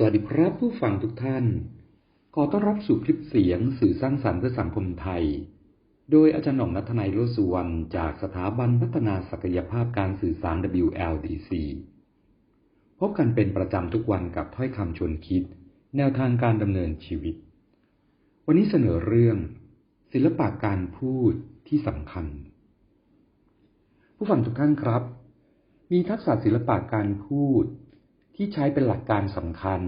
สวัสดีครับผู้ฟังทุกท่าน ขอต้อนรับสู่คลิปเสียงสื่อสร้างสรรค์เพื่อสังคมไทย โดยอาจารย์หน่องนัทนายโรสุวรรณจากสถาบันพัฒนาศักยภาพการสื่อสาร WLDC พบกันเป็นประจำทุกวันกับถ้อยคำชวนคิด แนวทางการดำเนินชีวิต วันนี้เสนอเรื่อง ศิลปะการพูดที่สำคัญ ผู้ฟังทุกท่านครับ มีทักษะศิลปะการพูด ที่ใช้เป็นหลักการสำคัญ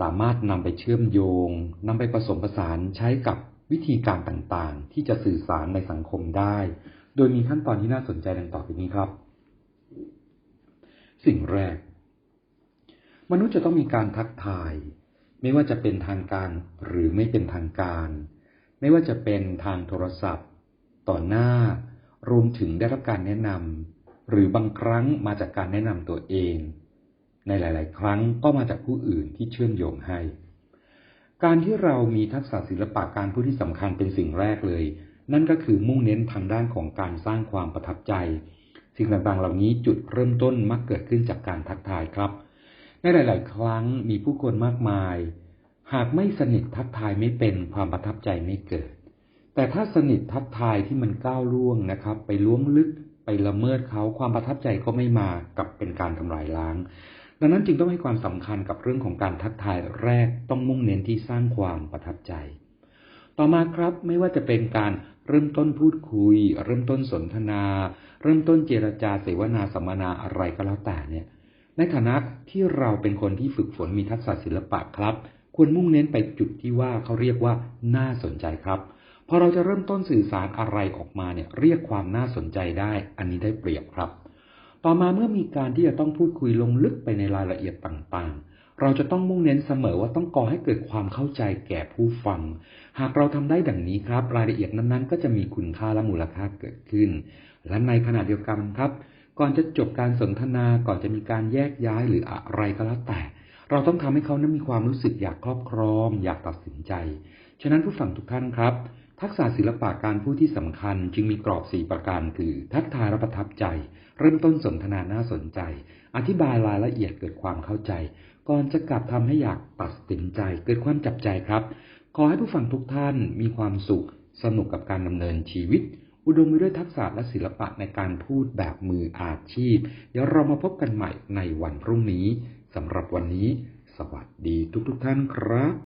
สามารถนำไปเชื่อมโยงนำไปผสมผสานใช้กับวิธีการต่างๆ ที่จะสื่อสารในสังคมได้ โดยมีขั้นตอนที่น่าสนใจดังต่อไปนี้ครับ สิ่งแรก มนุษย์จะต้องมีการทักทาย ไม่ว่าจะเป็นทางการหรือไม่เป็นทางการ ไม่ว่าจะเป็นทางโทรศัพท์ ต่อหน้ารวมถึงได้รับการแนะนำหรือบางครั้งมาจากการแนะนำตัวเอง ในหลาย ๆ ครั้งก็มาจากผู้อื่นที่เชื่อมโยงให้ การที่เรามีทักษะศิลปะการพูดที่สำคัญเป็นสิ่งแรกเลย นั่นก็คือมุ่งเน้นทางด้านของการสร้างความประทับใจ สิ่งต่าง ๆ เหล่านี้จุดเริ่มต้นมักเกิดขึ้นจากการทักทายครับ ในหลาย ๆ ครั้งมีผู้คนมากมาย หากไม่สนิททักทายไม่เป็นความประทับใจไม่เกิด แต่ถ้าสนิททักทายที่มันก้าวล่วงนะครับ ไปล้วงลึกไปละเมิดเขาความประทับใจก็ไม่มากับเป็นการทำลายล้าง ดังนั้นจึงต้องให้ความสำคัญกับเรื่องของการทักทายแรกต้องมุ่งเน้นที่สร้างความประทับใจ ต่อมาครับไม่ว่าจะเป็นการเริ่มต้นพูดคุย เริ่มต้นสนทนา เริ่มต้นเจรจาเสวนาสัมมนาอะไรก็แล้วแต่เนี่ย ในฐานะที่เราเป็นคนที่ฝึกฝนมีทักษะศิลปะครับ ควรมุ่งเน้นไปจุดที่ว่าเขาเรียกว่าน่าสนใจครับพอเราจะเริ่มต้นสื่อสารอะไรออกมาเนี่ย เรียกความน่าสนใจได้ อันนี้ได้เปรียบครับ ต่อมาเมื่อมีการที่จะต้องพูดคุยลงลึกไปในรายละเอียดต่างๆ เราจะต้องมุ่งเน้นเสมอว่าต้องก่อให้เกิดความเข้าใจแก่ผู้ฟัง หากเราทำได้ดังนี้ครับ รายละเอียดนั้นๆ ก็จะมีคุณค่าและมูลค่าเกิดขึ้น และในขณะเดียวกันครับ ก่อนจะจบการสนทนา ก่อนจะมีการแยกย้ายหรืออะไรก็แล้วแต่ เราต้องทำให้เขานั้นมีความรู้สึกอยากครอบครอง อยากตัดสินใจ ฉะนั้นผู้ฟังทุกท่านครับ ทักษะศิลปะการพูดที่สำคัญจึงมีกรอบ 4 ประการคือ ทักทายและประทับใจ เริ่มต้นสนทนาน่าสนใจ อธิบายรายละเอียดเกิดความเข้าใจ ก่อนจะกลับทำให้อยากตัดสินใจ เกิดความจับใจครับ ขอให้ผู้ฟังทุกท่านมีความสุข สนุกกับการดำเนินชีวิต อุดมไปด้วยทักษะและศิลปะในการพูดแบบมืออาชีพ เดี๋ยวเรามาพบกันใหม่ในวันพรุ่งนี้สำหรับวันนี้ สวัสดีทุกๆทท่านครับ